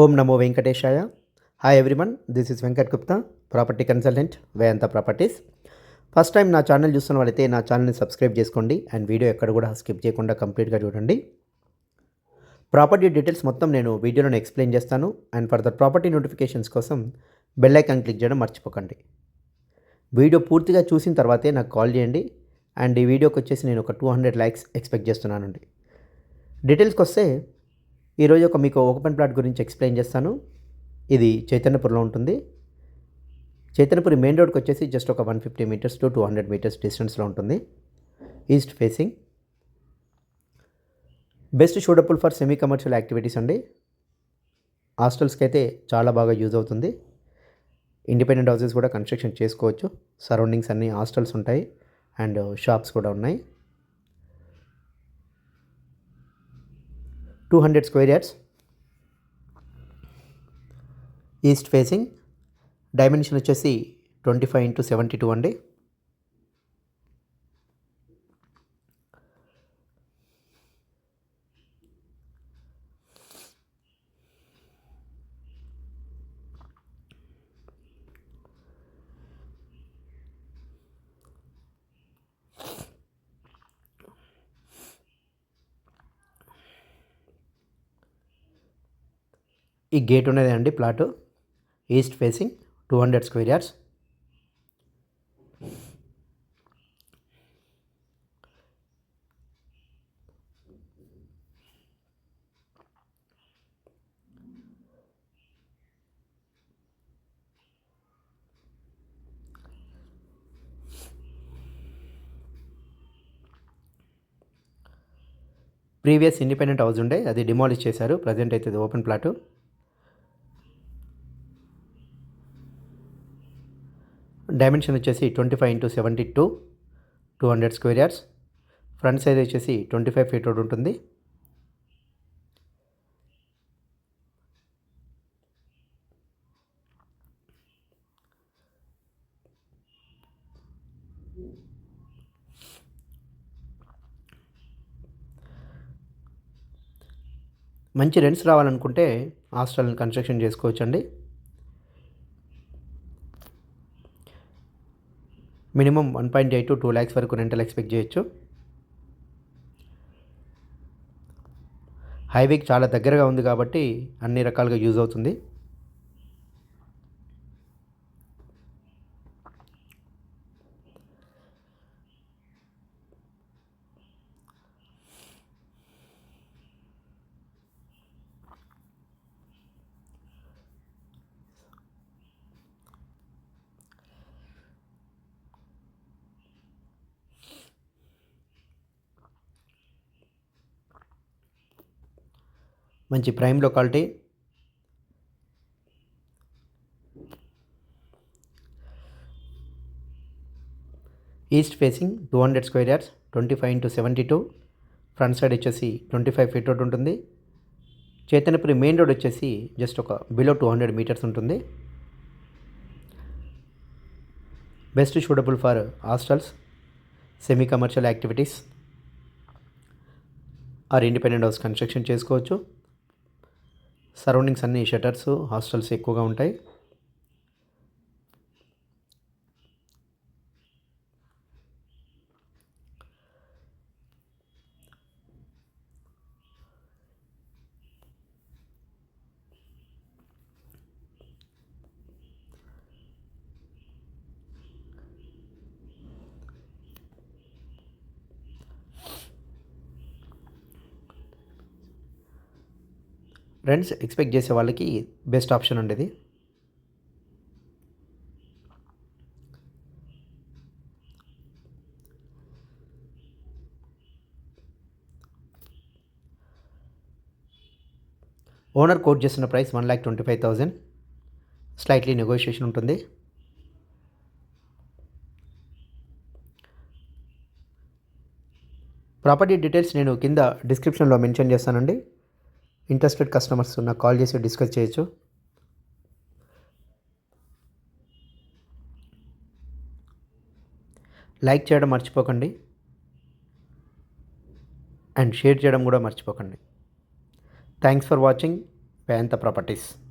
ఓం నమో వెంకటేశాయ. Hi everyone this is Venkat Gupta property consultant వేయంత properties first time నా channel చూస్తున్న వాళ్ళైతే నా ఛానల్ని సబ్స్క్రైబ్ చేసుకోండి అండ్ వీడియో ఎక్కడ కూడా స్కిప్ చేయకుండా కంప్లీట్గా చూడండి. ప్రాపర్టీ డీటెయిల్స్ మొత్తం నేను వీడియోలో ఎక్స్ప్లెయిన్ చేస్తాను అండ్ ఫర్దర్ ప్రాపర్టీ నోటిఫికేషన్స్ కోసం బెల్ ఐకాన్ క్లిక్ చేయడం మర్చిపోకండి. వీడియో పూర్తిగా చూసిన తర్వాతే నాకు కాల్ చేయండి అండ్ ఈ వీడియోకి వచ్చేసి నేను ఒక టూ హండ్రెడ్ లైక్స్ ఎక్స్పెక్ట్ చేస్తున్నానండి. డీటెయిల్స్కి వస్తే ఈరోజు ఒక మీకు ఓపెన్ ప్లాట్ గురించి ఎక్స్ప్లెయిన్ చేస్తాను. ఇది చైతన్యపురంలో ఉంటుంది. చైతన్యపురి మెయిన్ రోడ్కి వచ్చేసి జస్ట్ ఒక one fifty meters to two hundred meters డిస్టెన్స్లో ఉంటుంది. East facing. Best suitable for semi commercial activities అండి. హాస్టల్స్కి అయితే చాలా బాగా యూజ్ అవుతుంది. ఇండిపెండెంట్ హౌసెస్ కూడా కన్స్ట్రక్షన్ చేసుకోవచ్చు. సరౌండింగ్స్ అన్ని హాస్టల్స్ ఉంటాయి. అండ్ షాప్స్ కూడా ఉన్నాయి. Two hundred square yards east facing dimension వచ్చేసి twenty five into seventy two అండి. ఈ గేట్ ఉన్నది అండి plot. East facing two hundred square yards previous independent house ఉండే అది డిమాలిష్ చేశారు. ప్రజెంట్ అయితే ఓపెన్ ప్లాటు డైమెన్షన్ వచ్చేసి twenty five into seventy two two hundred square yards. Front size వచ్చేసి ట్వంటీ ఫైవ్ ఫీట్ రోడ్ ఉంటుంది. మంచి రెంట్స్ రావాలనుకుంటే హాస్టల్ని కన్స్ట్రక్షన్ చేసుకోవచ్చండి. Minimum one point eight to two lakhs వరకు రెంటల్ ఎక్స్పెక్ట్ చేయొచ్చు. హైవేకి చాలా దగ్గరగా ఉంది కాబట్టి అన్ని రకాలుగా యూజ్ అవుతుంది. మంచి prime locality east facing two hundred square yards twenty five into seventy two front side వచ్చేసి ట్వంటీ ఫైవ్ ఫీట్ రోడ్ ఉంటుంది. చైతన్యపురి మెయిన్ రోడ్ వచ్చేసి జస్ట్ ఒక బిలో టూ హండ్రెడ్ మీటర్స్ ఉంటుంది. Best suitable for hostels semi commercial activities or independent house construction చేసుకోవచ్చు. Surroundings అన్ని shutters hostels ఎక్కువగా ఉంటాయి. Friends expect చేసే వాళ్ళకి బెస్ట్ ఆప్షన్ అండి ఇది ఓనర్ కోట్ చేసిన price one lakh twenty five thousand slightly negotiation ఉంటుంది. ప్రాపర్టీ డీటెయిల్స్ నేను కింద డిస్క్రిప్షన్లో మెన్షన్ చేస్తానండి. ఇంట్రెస్టెడ్ కస్టమర్స్ నాకు కాల్ చేసి డిస్కస్ చేయొచ్చు. లైక్ చేయడం మర్చిపోకండి. అండ్ షేర్ చేయడం కూడా మర్చిపోకండి. Thanks for watching. పేంత ప్రాపర్టీస్.